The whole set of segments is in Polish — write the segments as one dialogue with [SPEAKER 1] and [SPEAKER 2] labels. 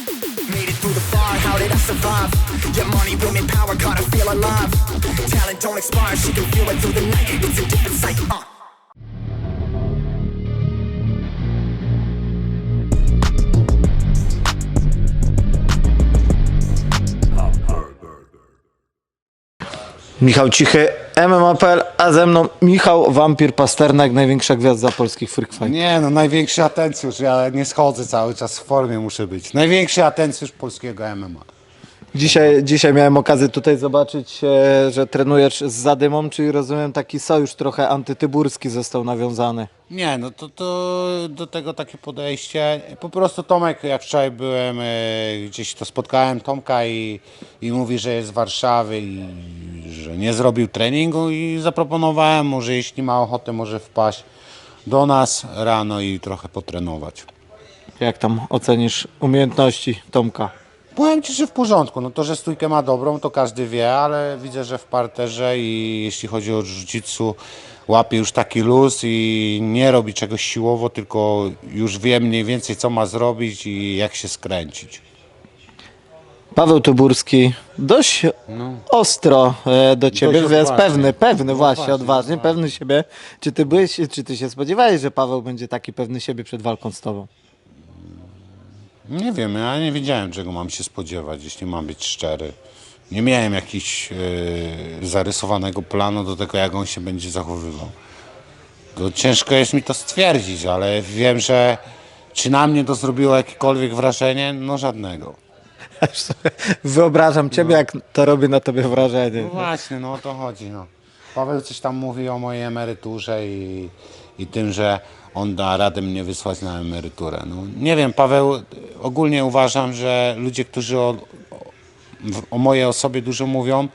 [SPEAKER 1] Made it through the fire, how did I survive? Yeah, money, women, power, gotta feel alive. Talent don't expire, she can feel it through the night. It's a different sight, uh.
[SPEAKER 2] Michał Cichy, MMA.pl, a ze mną Michał Wampir Pasternak, największa gwiazda polskich freak fight.
[SPEAKER 3] Nie, no największy atencjusz, ja nie schodzę cały czas w formie muszę być. Największy atencjusz polskiego MMA.
[SPEAKER 2] Dzisiaj, dzisiaj miałem okazję tutaj zobaczyć, e, że trenujesz z Zadymą, czyli rozumiem taki sojusz trochę antytyburski został nawiązany.
[SPEAKER 3] Nie, no to, to do tego takie podejście. Po prostu Tomek, jak wczoraj byłem, e, gdzieś to spotkałem Tomka i, i mówi, że jest z Warszawy i że nie zrobił treningu i zaproponowałem mu, że jeśli ma ochotę, może wpaść do nas rano i trochę potrenować.
[SPEAKER 2] Jak tam ocenisz umiejętności Tomka?
[SPEAKER 3] Powiem Ci, że w porządku. No to, że stójkę ma dobrą, to każdy wie, ale widzę, że w parterze i jeśli chodzi o jiu-jitsu, łapie już taki luz i nie robi czegoś siłowo, tylko już wie mniej więcej, co ma zrobić i jak się skręcić.
[SPEAKER 2] Paweł Tyburski dość ostro e, do ciebie,
[SPEAKER 3] Dość
[SPEAKER 2] jest
[SPEAKER 3] odważnie.
[SPEAKER 2] pewny, pewny właśnie,
[SPEAKER 3] Odważnie,
[SPEAKER 2] odważnie,
[SPEAKER 3] odważnie.
[SPEAKER 2] pewny siebie. Czy ty byłeś, czy ty się spodziewałeś, że Paweł będzie taki pewny siebie przed walką z tobą?
[SPEAKER 3] Nie wiem, ja nie wiedziałem, czego mam się spodziewać, jeśli mam być szczery. Nie miałem jakiegoś e, zarysowanego planu do tego, jak on się będzie zachowywał. To ciężko jest mi to stwierdzić, ale wiem, że czy na mnie to zrobiło jakiekolwiek wrażenie? No żadnego.
[SPEAKER 2] Wyobrażam ciebie, jak to robi na tobie wrażenie.
[SPEAKER 3] No właśnie, no o to chodzi. No. Paweł coś tam mówi o mojej emeryturze i, i tym, że on da radę mnie wysłać na emeryturę. No, nie wiem, Paweł, ogólnie uważam, że ludzie, którzy o, o mojej osobie dużo mówią,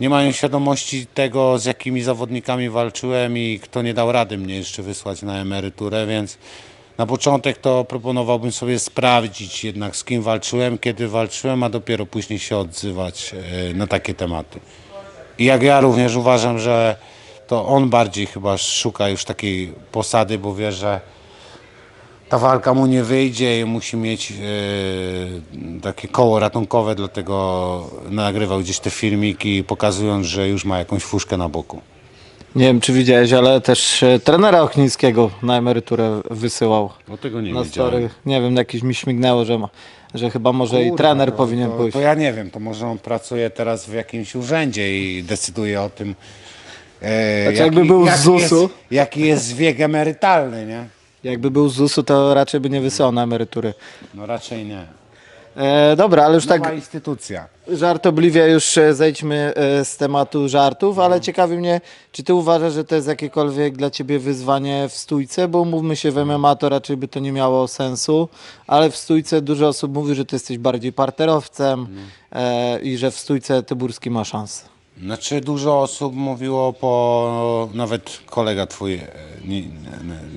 [SPEAKER 3] nie mają świadomości tego, z jakimi zawodnikami walczyłem i kto nie dał rady mnie jeszcze wysłać na emeryturę, więc na początek to proponowałbym sobie sprawdzić jednak z kim walczyłem, kiedy walczyłem, a dopiero później się odzywać e, na takie tematy. I jak ja również uważam, że to on bardziej chyba szuka już takiej posady, bo wie, że ta walka mu nie wyjdzie i musi mieć e, takie koło ratunkowe, dlatego nagrywał gdzieś te filmiki, pokazując, że już ma jakąś fuszkę na boku.
[SPEAKER 2] Nie wiem, czy widziałeś, ale też e, trenera Ochnickiego na emeryturę wysyłał
[SPEAKER 3] O tego nie
[SPEAKER 2] na story. Nie wiem, jakieś mi śmignęło, że, ma, że chyba może i
[SPEAKER 3] Kurwa,
[SPEAKER 2] trener
[SPEAKER 3] to,
[SPEAKER 2] powinien
[SPEAKER 3] to,
[SPEAKER 2] pójść.
[SPEAKER 3] To ja nie wiem, to może on pracuje teraz w jakimś urzędzie i decyduje o tym. E,
[SPEAKER 2] Znaczy, jakby był z
[SPEAKER 3] jaki
[SPEAKER 2] ZUS-u.
[SPEAKER 3] Jest, jaki jest wiek emerytalny, nie?
[SPEAKER 2] Jakby był z ZUS-u, to raczej by nie wysyłał na emerytury.
[SPEAKER 3] No raczej nie.
[SPEAKER 2] E, dobra, ale już
[SPEAKER 3] Nowa
[SPEAKER 2] tak
[SPEAKER 3] instytucja.
[SPEAKER 2] żartobliwie już e, zejdźmy e, z tematu żartów, ale ciekawi mnie, czy ty uważasz, że to jest jakiekolwiek dla ciebie wyzwanie w stójce, bo umówmy się, w MMA to raczej by to nie miało sensu, ale w stójce dużo osób mówi, że ty jesteś bardziej parterowcem e, i że w stójce Tyburski ma szansę.
[SPEAKER 3] Znaczy dużo osób mówiło po, nawet kolega twój, e, nie,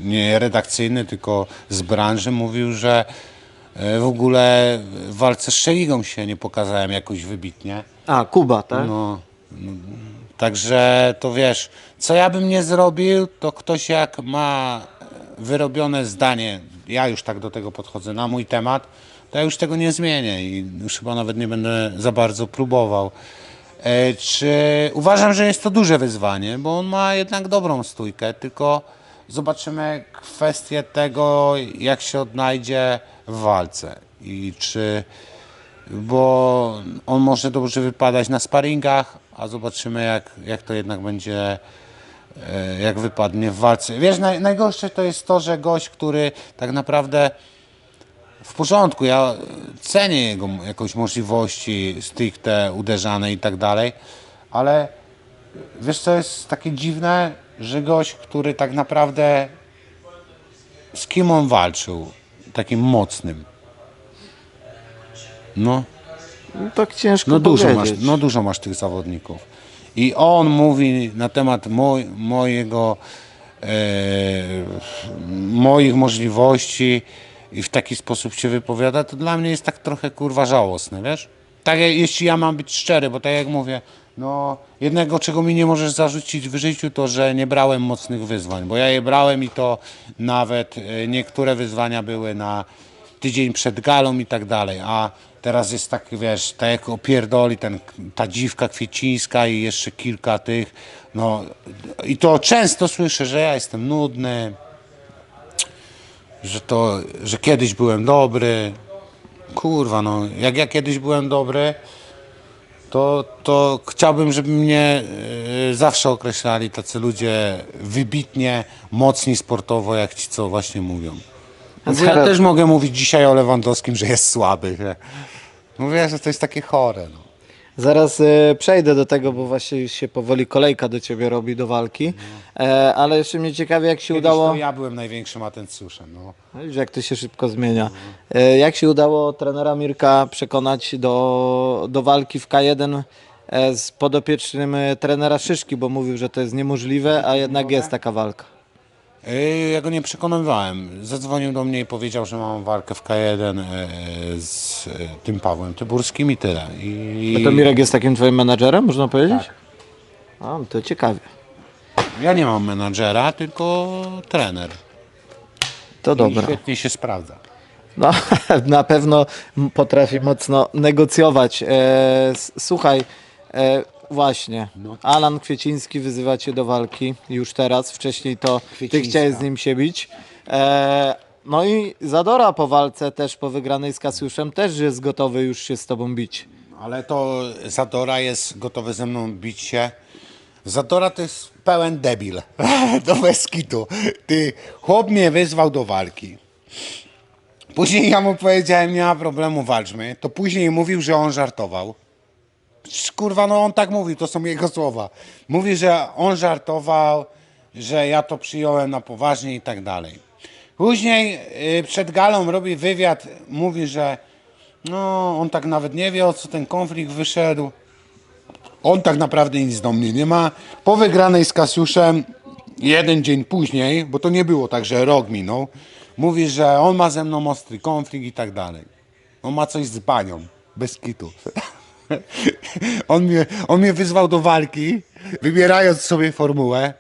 [SPEAKER 3] nie, redakcyjny, tylko z branży mówił, że w ogóle w walce z Szeligą się nie pokazałem jakoś wybitnie.
[SPEAKER 2] A, Kuba, tak?
[SPEAKER 3] No, no, także to wiesz, co ja bym nie zrobił, to ktoś jak ma wyrobione zdanie, ja już tak do tego podchodzę na mój temat, to ja już tego nie zmienię i już chyba nawet nie będę za bardzo próbował. E, Czy uważam, że jest to duże wyzwanie, bo on ma jednak dobrą stójkę, tylko zobaczymy kwestię tego, jak się odnajdzie w walce i czy bo on może dobrze wypadać na sparingach, a zobaczymy jak, jak to jednak będzie, e, jak wypadnie w walce. Wiesz, naj, najgorsze to jest to, że gość, który tak naprawdę w porządku, ja cenię jego jakąś możliwości stricte uderzane i tak dalej, ale wiesz co jest takie dziwne, że gość, który tak naprawdę z kim on walczył, takim mocnym, no
[SPEAKER 2] Tak ciężko
[SPEAKER 3] no dużo, masz,
[SPEAKER 2] powiedzieć.
[SPEAKER 3] no dużo masz tych zawodników. I on mówi na temat moj, mojego, e, moich możliwości i w taki sposób się wypowiada, to dla mnie jest tak trochę kurwa żałosne, wiesz? Tak jeśli ja mam być szczery, bo tak jak mówię, no jednego czego mi nie możesz zarzucić w życiu, to że nie brałem mocnych wyzwań, bo ja je brałem i to nawet e, niektóre wyzwania były na tydzień przed galą i tak dalej, a teraz jest tak, wiesz, tak jak opierdoli ten, ta dziwka kwiecińska i jeszcze kilka tych, no i to często słyszę, że ja jestem nudny, że to, że kiedyś byłem dobry, kurwa no, jak ja kiedyś byłem dobry, to, to chciałbym, żeby mnie e, zawsze określali tacy ludzie wybitnie mocni sportowo, jak ci, co właśnie mówią. Ja też mogę mówić dzisiaj o Lewandowskim, że jest słaby. Że... Mówię, że to jest takie chore. No.
[SPEAKER 2] Zaraz e, przejdę do tego, bo właśnie już się powoli kolejka do ciebie robi do walki. E, ale jeszcze mnie ciekawi, jak się
[SPEAKER 3] Kiedyś
[SPEAKER 2] udało.
[SPEAKER 3] to ja byłem największym atencjuszem. No.
[SPEAKER 2] Widzisz, jak to się szybko zmienia. E, jak się udało trenera Mirka przekonać do, do walki w K1 e, z podopiecznym e, trenera Szyszki, bo mówił, że to jest niemożliwe, a jednak jest taka walka.
[SPEAKER 3] Yy, Ja go nie przekonywałem. Zadzwonił do mnie i powiedział, że mam walkę w K1 e, z e, tym Pawłem Tyburskim i tyle. I...
[SPEAKER 2] A to Mirek jest takim twoim menadżerem, można powiedzieć? A, to ciekawie.
[SPEAKER 3] Ja nie mam menadżera, tylko trener.
[SPEAKER 2] To
[SPEAKER 3] I
[SPEAKER 2] dobra.
[SPEAKER 3] świetnie się sprawdza.
[SPEAKER 2] No, na pewno potrafi mocno negocjować. E, słuchaj, właśnie, Alan Kwieciński wyzywa cię do walki już teraz. Wcześniej to ty
[SPEAKER 3] Kwiecińska.
[SPEAKER 2] chciałeś z nim się bić. E, no i Zadora po walce też, po wygranej z Kasiuszem, też jest gotowy już się z tobą bić.
[SPEAKER 3] Ale to Zadora jest gotowy ze mną bić się. Zadora to jest pełen debil. do Beskitu. Ty, chłop mnie wyzwał do walki. Później ja mu powiedziałem, nie ma problemu, walczmy. To później mówił, że on żartował. Kurwa, no on tak mówił, to są jego słowa. Mówi, że on żartował, że ja to przyjąłem na poważnie i tak dalej. Później y, przed galą robi wywiad, mówi, że no on tak nawet nie wie o co ten konflikt wyszedł. On tak naprawdę nic do mnie nie ma. Po wygranej z Kasiuszem, jeden dzień później, bo to nie było tak, że rok minął, mówi, że on ma ze mną ostry konflikt i tak dalej. On ma coś z banią, bez kitu. on, mnie, on mnie wyzwał do walki, wybierając sobie formułę.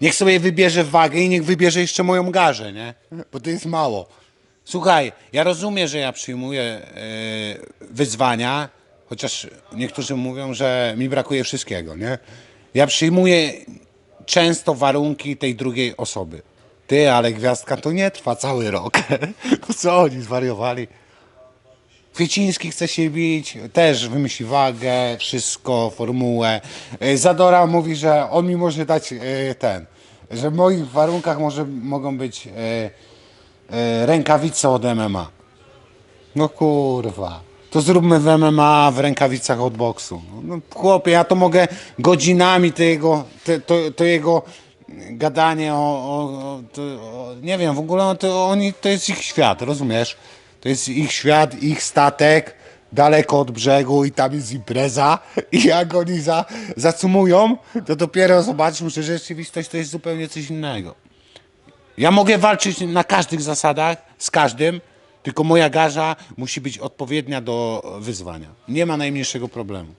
[SPEAKER 3] Niech sobie wybierze wagę i niech wybierze jeszcze moją garzę, nie? Bo to jest mało. Słuchaj, ja rozumiem, że ja przyjmuję e, wyzwania, chociaż niektórzy mówią, że mi brakuje wszystkiego, nie? Ja przyjmuję często warunki tej drugiej osoby. Ty, ale gwiazdka to nie trwa cały rok. Co oni zwariowali? Kwieciński chce się bić, też wymyśli wagę, wszystko, formułę. E, Zadora mówi, że on mi może dać e, ten, że w moich warunkach może, mogą być e, rękawice od MMA. No kurwa. To zróbmy w MMA w rękawicach od boksu. No, chłopie, ja to mogę godzinami to jego, te, to, to jego gadanie o, o, o, to, o nie wiem, w ogóle to oni, to jest ich świat, rozumiesz? To jest ich świat, ich statek, daleko od brzegu i tam jest impreza i jak oni za, zacumują, to dopiero zobaczą, że rzeczywistość to jest zupełnie coś innego. Ja mogę walczyć na każdych zasadach, z każdym, tylko moja garza musi być odpowiednia do wyzwania. Nie ma najmniejszego problemu.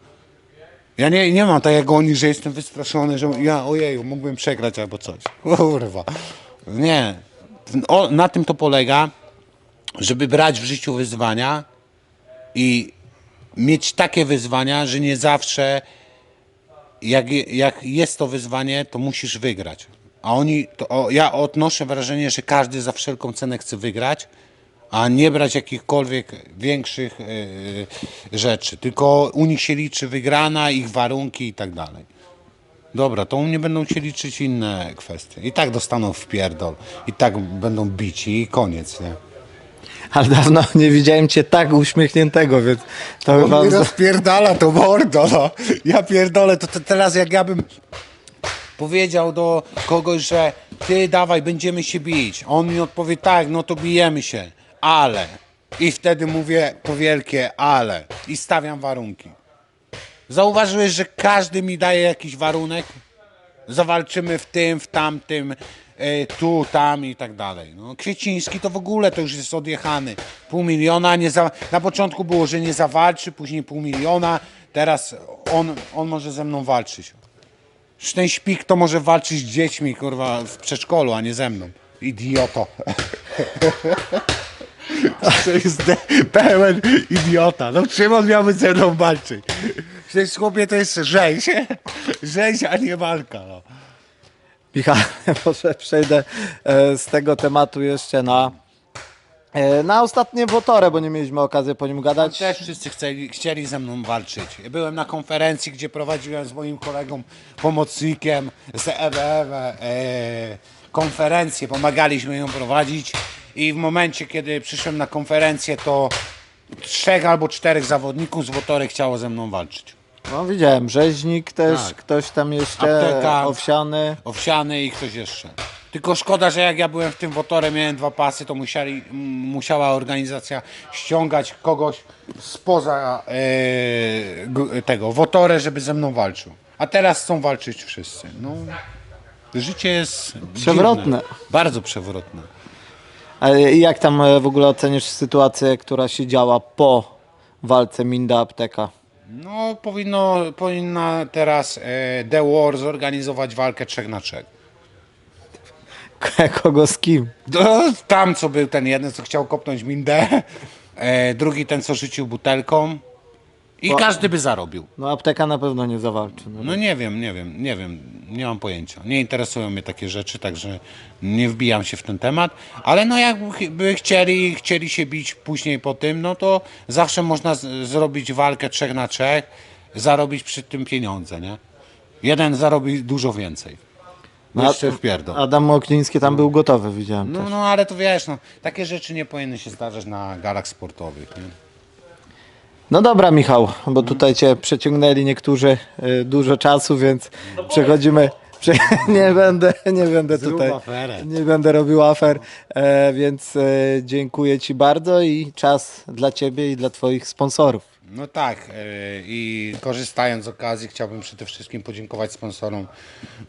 [SPEAKER 3] Ja nie, nie mam tak oni, że jestem wystraszony, że ja ojeju, mógłbym przegrać albo coś. Kurwa. Nie. O, na tym to polega, żeby brać w życiu wyzwania i mieć takie wyzwania, że nie zawsze jak, jak jest to wyzwanie, to musisz wygrać. A oni, to, o, ja odnoszę wrażenie, że każdy za wszelką cenę chce wygrać, a nie brać jakichkolwiek większych yy, rzeczy. Tylko u nich się liczy wygrana, ich warunki i tak dalej. Dobra, to u mnie będą się liczyć inne kwestie. I tak dostaną w pierdol. I tak będą bici i koniec, nie?
[SPEAKER 2] Ale dawno nie widziałem cię tak uśmiechniętego, więc to
[SPEAKER 3] On
[SPEAKER 2] chyba...
[SPEAKER 3] mi rozpierdala to mordo, no. Ja pierdolę, to, to teraz jak ja bym powiedział do kogoś, że ty dawaj, będziemy się bić. On mi odpowie tak, no to bijemy się, ale. I wtedy mówię to wielkie ale. I stawiam warunki. Zauważyłeś, że każdy mi daje jakiś warunek? Zawalczymy w tym, w tamtym, e, tu, tam i tak dalej. No, Kwieciński to w ogóle to już jest odjechany. Pół miliona, nie za, na początku było, że nie zawalczy, później pół miliona, teraz on, on może ze mną walczyć. Już ten śpik to może walczyć z dziećmi, kurwa, w przedszkolu, a nie ze mną. Idioto. To jest pełen idiota. No czym on miałby ze mną walczyć? Przecież chłopie to jest rzeź. Rzeź, a nie walka. No.
[SPEAKER 2] Michał, może przejdę e, z tego tematu jeszcze na, e, na ostatnie wotorę, bo nie mieliśmy okazji po nim gadać.
[SPEAKER 3] Też wszyscy chcieli, chcieli ze mną walczyć. Byłem na konferencji, gdzie prowadziłem z moim kolegą, pomocnikiem z EWF e, konferencję. Pomagaliśmy ją prowadzić i w momencie, kiedy przyszłem na konferencję, to trzech albo czterech zawodników z Wotory chciało ze mną walczyć.
[SPEAKER 2] No widziałem, rzeźnik też,
[SPEAKER 3] Tak.
[SPEAKER 2] ktoś tam jeszcze,
[SPEAKER 3] Apteka.
[SPEAKER 2] owsiany.
[SPEAKER 3] Owsiany i ktoś jeszcze. Tylko szkoda, że jak ja byłem w tym Wotorze, miałem dwa pasy, to musieli, m, musiała organizacja ściągać kogoś spoza e, g- tego Wotorę, żeby ze mną walczył. A teraz chcą walczyć wszyscy. No, życie jest
[SPEAKER 2] Przewrotne.
[SPEAKER 3] dziwne. Bardzo przewrotne.
[SPEAKER 2] Ale jak tam e, w ogóle ocenisz sytuację, która się działa po walce Minda Apteka?
[SPEAKER 3] No, powinno, powinna teraz e, The War zorganizować walkę trzech na trzech.
[SPEAKER 2] Kogo z kim?
[SPEAKER 3] No, tam co był ten jeden, co chciał kopnąć mindę, e, drugi ten, co rzucił butelką i każdy by zarobił.
[SPEAKER 2] No Apteka na pewno nie zawalczy. No.
[SPEAKER 3] No nie wiem, nie wiem, nie wiem, nie mam pojęcia. Nie interesują mnie takie rzeczy, także nie wbijam się w ten temat, ale no jakby chcieli, chcieli się bić później po tym, no to zawsze można zrobić walkę trzech na trzech, zarobić przy tym pieniądze, nie? Jeden zarobi dużo więcej. No jeszcze w pierdol.
[SPEAKER 2] Adam Okliński tam był gotowy, widziałem.
[SPEAKER 3] No, no ale to wiesz, no, takie rzeczy nie powinny się zdarzać na galach sportowych. Nie?
[SPEAKER 2] No dobra, Michał, bo tutaj cię przeciągnęli niektórzy y, dużo czasu, więc przechodzimy. Prze nie będę, nie będę
[SPEAKER 3] Zrób
[SPEAKER 2] tutaj.
[SPEAKER 3] aferę.
[SPEAKER 2] Nie będę robił afer, e, więc e, dziękuję Ci bardzo i czas dla Ciebie i dla Twoich sponsorów.
[SPEAKER 3] No tak, yy, i korzystając z okazji chciałbym przede wszystkim podziękować sponsorom,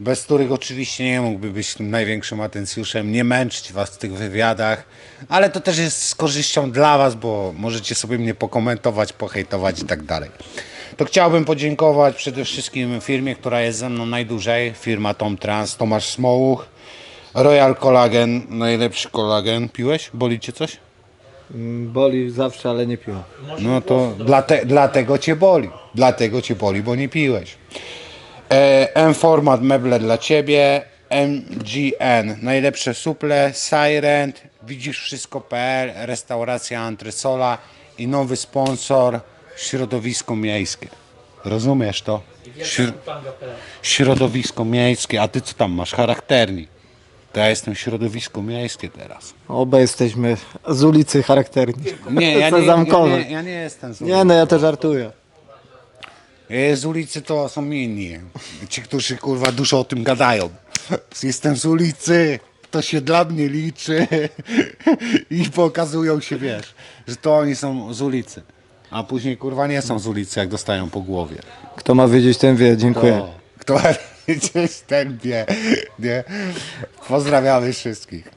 [SPEAKER 3] bez których oczywiście nie mógłby być tym największym atencjuszem, nie męczyć Was w tych wywiadach, ale to też jest z korzyścią dla Was, bo możecie sobie mnie pokomentować, pohejtować i tak dalej. To chciałbym podziękować przede wszystkim firmie, która jest ze mną najdłużej, firma Tom Trans, Tomasz Smołuch, Royal Collagen, najlepszy kolagen. Piłeś? Boli Cię coś?
[SPEAKER 2] Boli zawsze, ale nie piłem.
[SPEAKER 3] No to dlate, dlatego cię boli. Dlatego cię boli, bo nie piłeś. E, M-Format meble dla ciebie. MGN najlepsze suple. Sirent. Widzisz wszystko.pl. Restauracja Antresola. I nowy sponsor. Środowisko miejskie. Rozumiesz to? Śr- środowisko miejskie. A ty co tam masz? Charakternik. To ja jestem środowisko miejskie teraz.
[SPEAKER 2] Oba jesteśmy z ulicy charakterni.
[SPEAKER 3] Nie, ja nie, ja nie, ja nie jestem z
[SPEAKER 2] Nie, no ja to żartuję.
[SPEAKER 3] E, Z ulicy to są inni. Ci, którzy kurwa dużo o tym gadają. Jestem z ulicy, to się dla mnie liczy. I pokazują się, wiesz, że to oni są z ulicy. A później kurwa nie są z ulicy, jak dostają po głowie.
[SPEAKER 2] Kto ma wiedzieć, ten wie. Dziękuję.
[SPEAKER 3] O, kto wie, nie? Pozdrawiamy wszystkich.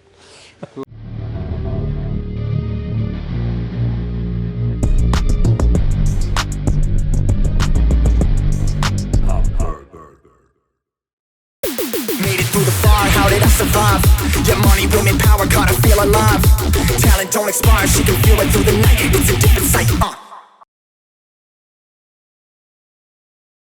[SPEAKER 1] Yeah, money, women, power, gotta feel alive. Talent don't expire, she can feel it through the night. It's a.